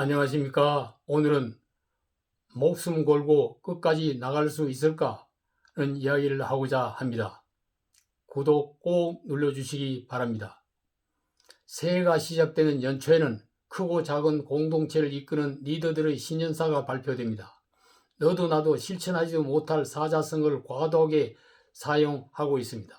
안녕하십니까. 오늘은 목숨 걸고 끝까지 나갈 수 있을까는 이야기를 하고자 합니다. 구독 꼭 눌러주시기 바랍니다. 새해가 시작되는 연초에는 크고 작은 공동체를 이끄는 리더들의 신년사가 발표됩니다. 너도 나도 실천하지도 못할 사자성어를 과도하게 사용하고 있습니다.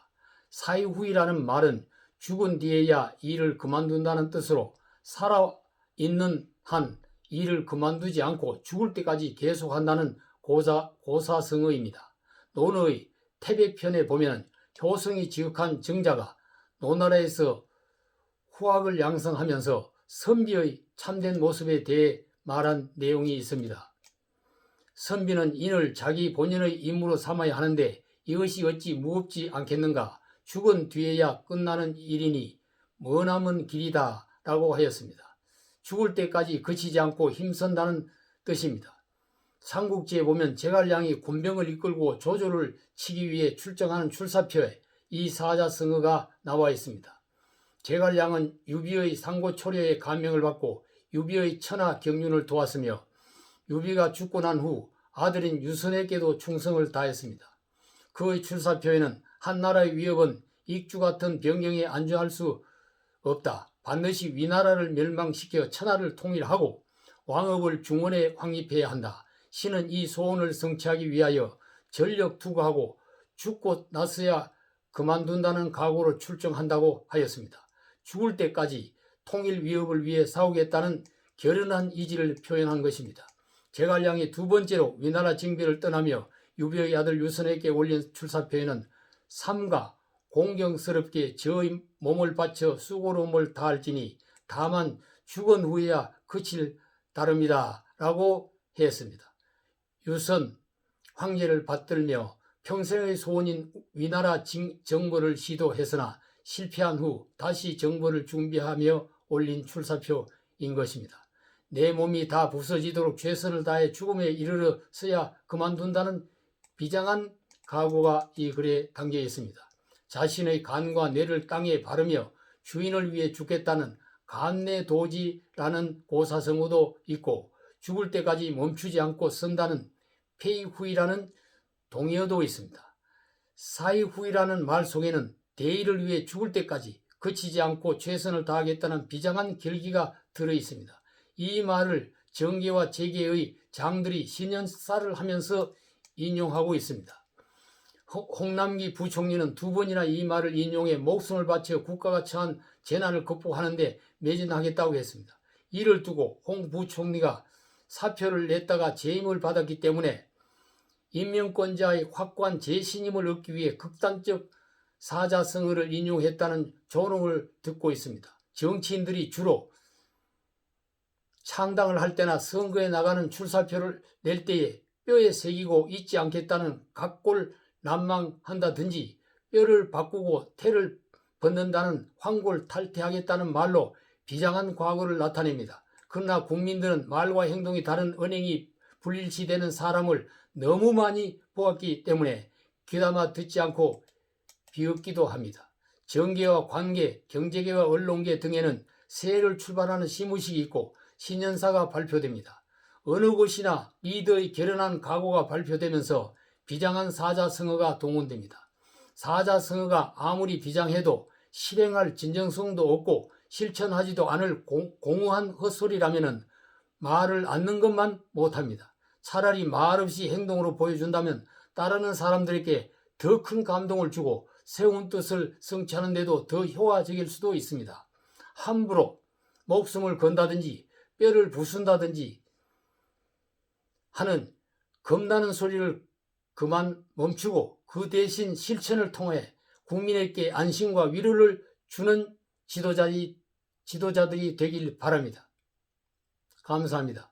사이후이라는 말은 죽은 뒤에야 일을 그만둔다는 뜻으로 살아 있는 한 일을 그만두지 않고 죽을 때까지 계속한다는 고사, 고사성어입니다. 논어의 태배편에 보면 효성이 지극한 정자가 노나라에서 후학을 양성하면서 선비의 참된 모습에 대해 말한 내용이 있습니다. 선비는 인을 자기 본연의 임무로 삼아야 하는데 이것이 어찌 무겁지 않겠는가? 죽은 뒤에야 끝나는 일이니 머나먼 길이다 라고 하였습니다. 죽을 때까지 그치지 않고 힘쓴다는 뜻입니다. 삼국지에 보면 제갈량이 군병을 이끌고 조조를 치기 위해 출정하는 출사표에 이 사자성어가 나와 있습니다. 제갈량은 유비의 상고초려에 감명을 받고 유비의 천하 경륜을 도왔으며 유비가 죽고 난 후 아들인 유선에게도 충성을 다했습니다. 그의 출사표에는 한나라의 위협은 익주 같은 변경에 안주할 수 없다. 반드시 위나라를 멸망시켜 천하를 통일하고 왕업을 중원에 확립해야 한다. 신은 이 소원을 성취하기 위하여 전력 투구하고 죽고 나서야 그만둔다는 각오로 출정한다고 하였습니다. 죽을 때까지 통일 위협을 위해 싸우겠다는 결연한 의지를 표현한 것입니다. 제갈량이 두 번째로 위나라 징비를 떠나며 유비의 아들 유선에게 올린 출사표에는 삼가 공경스럽게 저의 몸을 바쳐 수고로움을 다할지니 다만 죽은 후에야 그칠 따름이다 라고 했습니다. 유선 황제를 받들며 평생의 소원인 위나라 정벌을 시도했으나 실패한 후 다시 정벌을 준비하며 올린 출사표인 것입니다. 내 몸이 다 부서지도록 최선을 다해 죽음에 이르러서야 그만둔다는 비장한 각오가 이 글에 담겨 있습니다. 자신의 간과 뇌를 땅에 바르며 주인을 위해 죽겠다는 간내도지라는 고사성어도 있고 죽을 때까지 멈추지 않고 쓴다는 페이후이라는 동의어도 있습니다. 사이후이라는 말 속에는 대의를 위해 죽을 때까지 그치지 않고 최선을 다하겠다는 비장한 결기가 들어 있습니다. 이 말을 정계와 재계의 장들이 신년사를 하면서 인용하고 있습니다. 홍남기 부총리는 두 번이나 이 말을 인용해 목숨을 바쳐 국가가 처한 재난을 극복하는데 매진하겠다고 했습니다. 이를 두고 홍 부총리가 사표를 냈다가 재임을 받았기 때문에 인명권자의 확고한 재신임을 얻기 위해 극단적 사자성어를 인용했다는 조롱을 듣고 있습니다. 정치인들이 주로 창당을 할 때나 선거에 나가는 출사표를 낼 때에 뼈에 새기고 잊지 않겠다는 각골 난망한다든지 뼈를 바꾸고 태를 벗는다는 황골 탈퇴하겠다는 말로 비장한 과거를 나타냅니다. 그러나 국민들은 말과 행동이 다른 언행이 불일치되는 사람을 너무 많이 보았기 때문에 귀담아 듣지 않고 비웃기도 합니다. 정계와 관계, 경제계와 언론계 등에는 새해를 출발하는 시무식이 있고 신년사가 발표됩니다. 어느 곳이나 리더의 결연한 각오가 발표되면서 비장한 사자성어가 동원됩니다. 사자성어가 아무리 비장해도 실행할 진정성도 없고 실천하지도 않을 공, 공허한 헛소리라면 말을 않는 것만 못합니다. 차라리 말 없이 행동으로 보여준다면 따르는 사람들에게 더 큰 감동을 주고 세운 뜻을 성취하는데도 더 효과적일 수도 있습니다. 함부로 목숨을 건다든지 뼈를 부순다든지 하는 겁나는 소리를 그만 멈추고 그 대신 실천을 통해 국민에게 안심과 위로를 주는 지도자들이, 지도자들이 되길 바랍니다. 감사합니다.